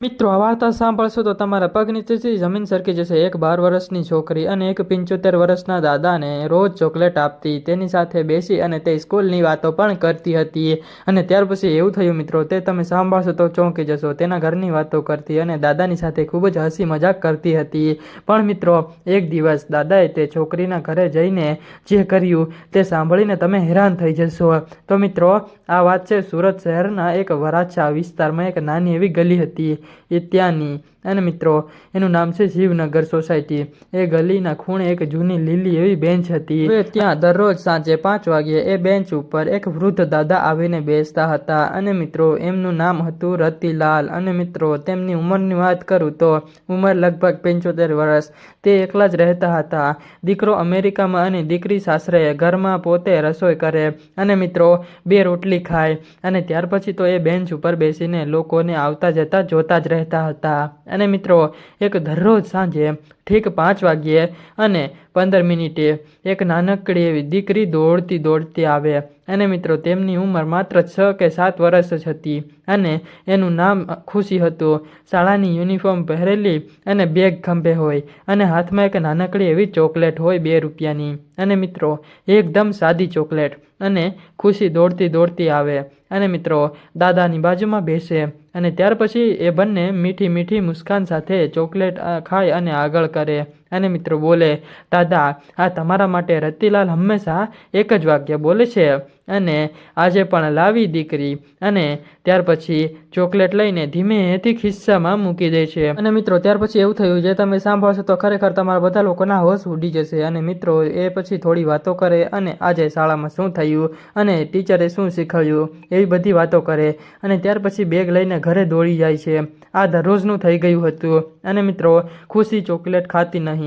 મિત્રો, આ વાર્તા સાંભળશો તો તમારા પગ નીચેથી જમીન સરકી જશે. એક બાર વર્ષની છોકરી અને એક પંચોતેર વર્ષના દાદાને રોજ ચોકલેટ આપતી, તેની સાથે બેસી અને તે સ્કૂલની વાતો પણ કરતી હતી. અને ત્યાર પછી એવું થયું, મિત્રો, તે તમે સાંભળશો તો ચોંકી જશો. તેના ઘરની વાતો કરતી અને દાદાની સાથે ખૂબ જ હસી મજાક કરતી હતી. પણ મિત્રો, એક દિવસ દાદાએ તે છોકરીના ઘરે જઈને જે કર્યું તે સાંભળીને તમે હેરાન થઈ જશો. તો મિત્રો, આ વાત છે સુરત શહેરના એક વરાછા વિસ્તારમાં એક નાની એવી ગલી હતી. એ ત્યાંની અને મિત્રો, એનું નામ છે શિવનગર સોસાયટી. એ ગલીના ખૂણે એક જૂની લીલી એવી બેન્ચ હતી. ત્યાં દરરોજ સાંજે પાંચ વાગ્યે એ બેન્ચ ઉપર એક વૃદ્ધ દાદા આવીને બેસતા હતા. અને મિત્રો, એમનું નામ હતું રતિલાલ. અને મિત્રો, તેમની ઉંમરની વાત કરું તો ઉંમર લગભગ પંચોતેર વર્ષ. તે એકલા જ રહેતા હતા. દીકરો અમેરિકામાં અને દીકરી સાસરે ઘરમાં પોતે રસોઈ કરે. અને મિત્રો, બે રોટલી ખાય. અને ત્યાર પછી તો એ બેન્ચ ઉપર બેસીને લોકોને આવતા જતા જોતા જ રહેતા હતા. અને મિત્રો એક દરરોજ સાંજે ઠીક પાંચ વાગ્યે અને પંદર મિનિટે એક નાનકડી એવી દીકરી દોડતી દોડતી આવે. અને મિત્રો, તેમની ઉંમર માત્ર છ કે સાત વર્ષ જ હતી અને એનું નામ ખુશી હતું. શાળાની યુનિફોર્મ પહેરેલી અને બેગ ખંભે હોય અને હાથમાં એક નાનકડી એવી ચોકલેટ હોય બે રૂપિયાની. અને મિત્રો, એકદમ સાદી ચોકલેટ અને ખુશી દોડતી દોડતી આવે. અને મિત્રો, દાદાની બાજુમાં બેસે અને ત્યાર પછી એ બંને મીઠી મીઠી મુસ્કાન સાથે ચોકલેટ ખાય અને આગળ કરે. det અને મિત્રો બોલે, દાદા, આ તમારા માટે રતિલાલ હંમેશા એક જ વાક્ય બોલે છે અને આજે પણ લાવી દીકરી અને ત્યાર પછી ચોકલેટ લઈને ધીમેથી ખિસ્સામાં મૂકી દે છે. અને મિત્રો, ત્યાર પછી એવું થયું, જે તમે સાંભળશો તો ખરેખર તમારા બધા લોકોના હોશ ઉડી જશે. અને મિત્રો, એ પછી થોડી વાતો કરે અને આજે શાળામાં શું થયું અને ટીચરે શું શીખવ્યું, એવી બધી વાતો કરે અને ત્યાર પછી બેગ લઈને ઘરે દોડી જાય છે. આ દરરોજનું થઈ ગયું હતું. અને મિત્રો, ખુશી ચોકલેટ ખાતી નહીં.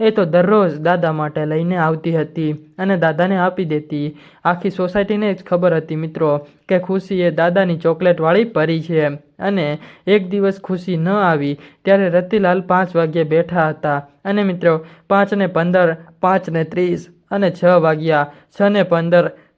એ તો દરરોજ દાદા માટે લઈને આવતી હતી અને દાદાને આપી દેતી. આખી સોસાયટીને જ ખબર હતી મિત્રો કે ખુશી એ દાદાની ચોકલેટવાળી પરી છે અને એક દિવસ ખુશી ન આવી ત્યારે રતિલાલ પાંચ વાગ્યે બેઠા હતા અને મિત્રો પાંચને પંદર, પાંચને ત્રીસ અને છ વાગ્યા છ ને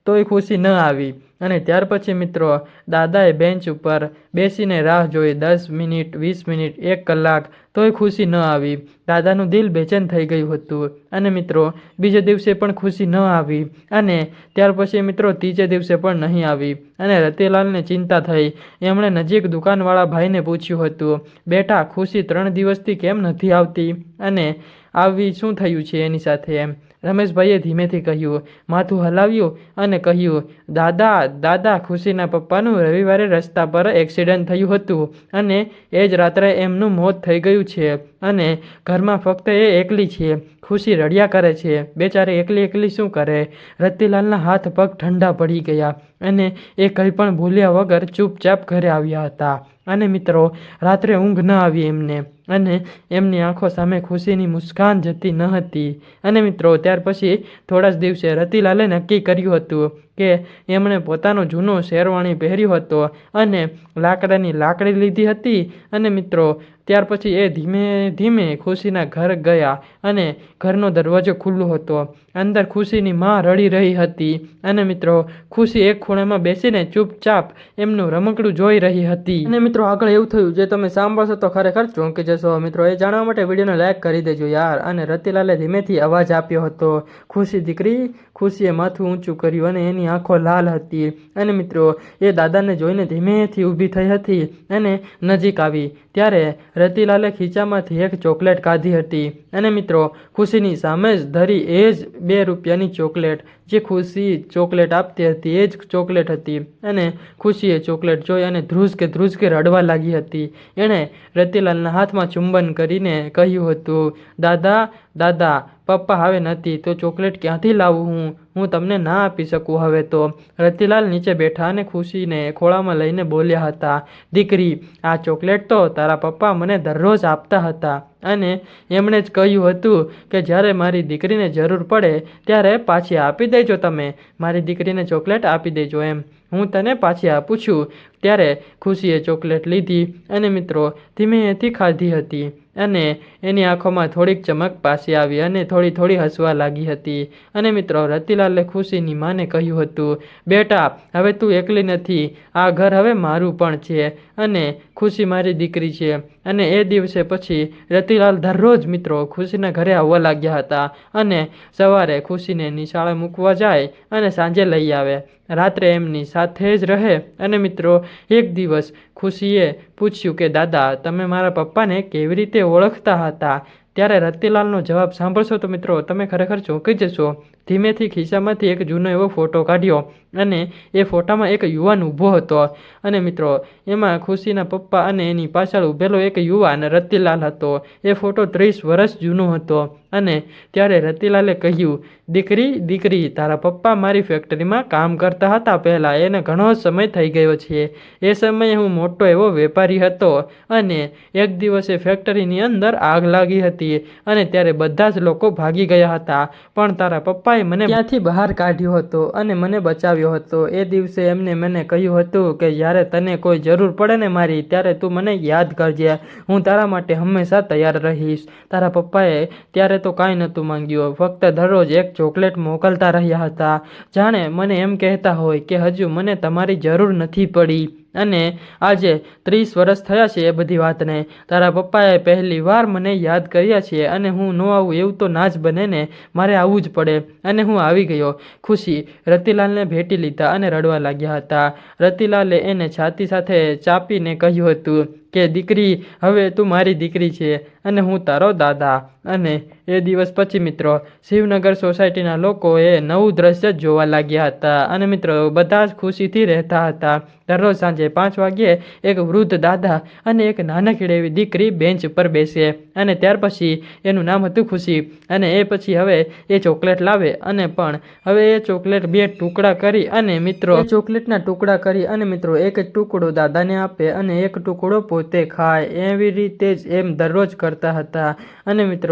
તોય ખુશી ન આવી. અને ત્યાર પછી મિત્રો, દાદાએ બેન્ચ ઉપર બેસીને રાહ જોઈ દસ મિનિટ, વીસ મિનિટ, એક કલાક, તોય ખુશી ન આવી. દાદાનું દિલ બેચેન થઈ ગયું હતું. અને મિત્રો, બીજે દિવસે પણ ખુશી ન આવી. અને ત્યાર પછી મિત્રો, ત્રીજે દિવસે પણ નહીં આવી. અને રતિલાલને ચિંતા થઈ. એમણે નજીક દુકાનવાળા ભાઈને પૂછ્યું હતું, બેટા, ખુશી ત્રણ દિવસથી કેમ નથી આવતી? અને આવી શું થયું છે એની સાથે? એમ. રમેશભાઈએ ધીમેથી કહ્યું, માથું હલાવ્યું અને કહ્યું, દાદા દાદા, ખુશીના પપ્પાનું રવિવારે રસ્તા પર એક્સિડન્ટ થયું હતું અને એ જ રાત્રે એમનું મોત થઈ ગયું છે અને ઘરમાં ફક્ત એ એકલી છે. ખુશી રડ્યા કરે છે. બેચારે એકલી એકલી શું કરે? રતિલાલના હાથ પગ ઠંડા પડી ગયા અને એ કંઈ પણ ભૂલ્યા વગર ચૂપચાપ ઘરે આવ્યા હતા. અને મિત્રો, રાત્રે ઊંઘ ન આવી એમને અને એમની આંખો સામે ખુશીની મુસ્કાન જતી ન હતી. અને મિત્રો, ત્યાર પછી થોડા જ દિવસે રતિલાલે નક્કી કર્યું હતું કે એમણે પોતાનો જૂનો શેરવાણી પહેર્યો હતો અને લાકડાની લાકડી લીધી હતી. અને મિત્રો ત્યાર પછી એ ધીમે ધીમે ખુશીના ઘર ગયા અને ઘરનો દરવાજો ખુલ્લો હતો. અંદર ખુશીની માં રડી રહી હતી અને મિત્રો, ખુશી એક ખૂણામાં બેસીને ચૂપચાપ એમનું રમકડું જોઈ રહી હતી. અને મિત્રો, આગળ એવું થયું, જે તમે સાંભળશો તો ખરેખર ચોંકી જશો. મિત્રો, એ જાણવા માટે વિડીયોને લાઈક કરી દેજો યાર. અને રતિલાલે ધીમેથી અવાજ આપ્યો હતો, ખુશી દીકરી, ખુશીએ માથું ઊંચું કર્યું અને એની આંખો લાલ હતી. અને મિત્રો, એ દાદાને જોઈને ધીમેથી ઊભી થઈ હતી અને નજીક આવી. ત્યારે રતિલાલે ખીચામાંથી એક ચોકલેટ કાઢી હતી. અને મિત્રો, ખુશીની સામે જ ધરી એ જ બે રૂપિયાની ચોકલેટ. જે ખુશી ચોકલેટ આપતી હતી, એ જ ચોકલેટ હતી. અને ખુશીએ ચોકલેટ જોઈ અને ધ્રુજકે ધ્રુજકે રડવા લાગી હતી. એણે રતિલાલના હાથમાં ચુંબન કરીને કહ્યું હતું, દાદા દાદા, પપ્પા હવે નથી, તો ચોકલેટ ક્યાંથી લાવું હું? હું તમને ના આપી શકું હવે તો. રતિલાલ નીચે બેઠા અને ખુશીને ખોળામાં લઈને બોલ્યા હતા, દીકરી, આ ચોકલેટ તો તારા પપ્પા મને દરરોજ આપતા હતા. અને એમણે જ કહ્યું હતું કે જ્યારે મારી દીકરીને જરૂર પડે ત્યારે પાછી આપી દેજો તમે. મારી દીકરીને ચોકલેટ આપી દેજો એમ. હું તને પાછી આપું છું. ત્યારે ખુશીએ ચોકલેટ લીધી અને મિત્રો ધીમેથી ખાધી હતી અને એની આંખોમાં થોડીક ચમક પાછી આવી અને થોડી થોડી હસવા લાગી હતી. અને મિત્રો રતિલાલે ખુશીની માને કહ્યું હતું, બેટા, હવે તું એકલી નથી. આ ઘર હવે મારું પણ છે અને ખુશી મારી દીકરી છે. અને એ દિવસે પછી રતિલાલ દરરોજ મિત્રો ખુશીના ઘરે આવવા લાગ્યા હતા અને સવારે ખુશીને નિશાળે મૂકવા જાય અને સાંજે લઈ આવે. રાત્રે એમની સાથે જ રહે અને મિત્રો, એક દિવસ ખુશીએ પૂછ્યું કે, દાદા, તમે મારા પપ્પાને કેવી રીતે ઓળખતા હતા? ત્યારે રતિલાલનો જવાબ સાંભળશો તો મિત્રો, તમે ખરેખર ચોંકી જશો. ધીમેથી ખિસ્સામાંથી એક જૂનો એવો ફોટો કાઢ્યો અને એ ફોટામાં એક યુવાન ઊભો હતો. અને મિત્રો, એમાં ખુશીના પપ્પા અને એની પાછળ ઊભેલો એક યુવાન રતિલાલ હતો. એ ફોટો ત્રીસ વર્ષ જૂનો હતો અને ત્યારે રતિલાલે કહ્યું, દીકરી દીકરી, તારા પપ્પા મારી ફેક્ટરીમાં કામ કરતા હતા પહેલાં, એને ઘણો સમય થઈ ગયો છે. એ સમયે હું મોટો એવો વેપારી હતો અને એક દિવસે ફેક્ટરીની અંદર આગ લાગી હતી. અને ત્યારે બધા જ લોકો ભાગી ગયા હતા. પણ તારા પપ્પાએ મને ત્યાંથી બહાર કાઢ્યો હતો અને મને બચાવ્યો હતો. એ દિવસે એમને મને કહ્યું હતું કે જ્યારે તને કોઈ જરૂર પડે ને મારી, ત્યારે તું મને યાદ કરજે. હું તારા માટે હંમેશા તૈયાર રહીશ. તારા પપ્પાએ ત્યારે તો કાંઈ નહોતું માંગ્યું. ફક્ત દરરોજ એક ચોકલેટ મોકલતા રહ્યા હતા. જાણે મને એમ કહેતા હોય કે, હજુ મને તમારી જરૂર નથી પડી. અને આજે ત્રીસ વર્ષ થયા છે એ બધી વાતને. તારા પપ્પાએ પહેલી વાર મને યાદ કર્યા છે અને હું ન આવું એવું તો ના જ બને ને. મારે આવવું જ પડે. અને હું આવી ગયો. ખુશી. રતિલાલને ભેટી લીધા અને રડવા લાગ્યા હતા. રતિલાલે એને છાતી સાથે ચાપીને કહ્યું હતું કે, દીકરી, હવે તું મારી દીકરી છે અને હું તારો દાદા. અને એ દિવસ પછી મિત્રો, શિવનગર સોસાયટીના લોકોએ નવું દ્રશ્ય જ જોવા લાગ્યા હતા. અને મિત્રો, બધા જ ખુશીથી રહેતા હતા. દરરોજ સાંજે પાંચ વાગ્યે એક વૃદ્ધ દાદા અને એક નાનકડી એવી દીકરી બેન્ચ પર બેસે અને ત્યાર પછી એનું નામ હતું ખુશી. અને એ પછી હવે એ ચોકલેટ લાવે અને પણ હવે એ ચોકલેટ બે ટુકડા કરી અને મિત્રો ચોકલેટના ટુકડા કરી અને મિત્રો, એક ટુકડો દાદાને આપે અને એક ટુકડો પોતે ખાય. એવી રીતે જ એમ દરરોજ કરતા હતા. અને મિત્રો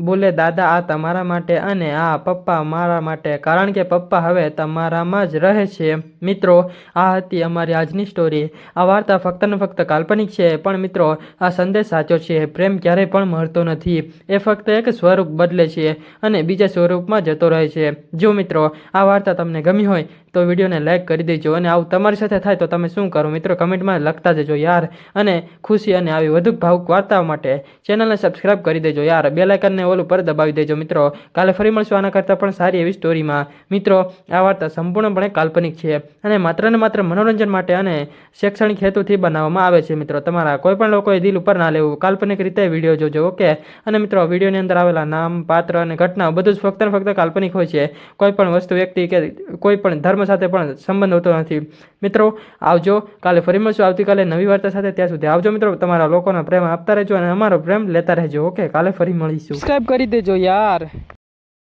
બોલે, દાદા, આ તમારા માટે અને આ પપ્પા મારા માટે. કારણ કે પપ્પા હવે તમારામાં જ રહે છે. મિત્રો, આ હતી અમારી આજની સ્ટોરી આ વાર્તા ફક્ત ને ફક્ત કાલ્પનિક છે, પણ મિત્રો, આ સંદેશ સાચો છે. પ્રેમ ક્યારેય પણ મળતો નથી. એ ફક્ત એક સ્વરૂપ બદલે છે અને બીજા સ્વરૂપમાં જતો રહે છે. જો મિત્રો, આ વાર્તા તમને ગમી હોય તો વિડીયોને લાઇક કરી દેજો અને આવું તમારી સાથે થાય તો તમે શું કરો મિત્રો? કમેન્ટમાં લખતા જજો યાર અને ખુશી અને આવી વધુ ભાવુક વાર્તાઓ માટે ચેનલને સબસ્ક્રાઇબ કરી દેજો યાર. બે લાઇકનને ઓલું પર દબાવી દેજો મિત્રો. કાલે ફરી મળશું આના કરતાં પણ સારી એવી સ્ટોરીમાં મિત્રો, આ વાર્તા સંપૂર્ણપણે કાલ્પનિક છે અને માત્ર ને માત્ર મનોરંજન માટે અને શૈક્ષણિક હેતુથી બનાવવામાં આવે છે મિત્રો. તમારા કોઈપણ લોકોએ દિલ ઉપર ના લેવું. કાલ્પનિક રીતે વીડિયો જોજો, ઓકે? અને મિત્રો, વિડીયોની અંદર આવેલા નામ, પાત્ર અને ઘટના બધું જ ફક્ત ફક્ત કાલ્પનિક હોય છે. કોઈ પણ વસ્તુ, વ્યક્તિ કે કોઈ પણ ધર્મ સાથે પણ સંબંધ હોતો નથી. મિત્રો, આવજો, કાલે ફરી મળશું. આવતીકાલે નવી વાર્તા સાથે ત્યાં સુધી આવજો મિત્રો. તમારા લોકોનો પ્રેમ આપતા રહેજો અને અમારો પ્રેમ લેતા રહેજો. ઓકે, કાલે ફરી મળીશું. સબસ્ક્રાઈબ કરી દેજો યાર.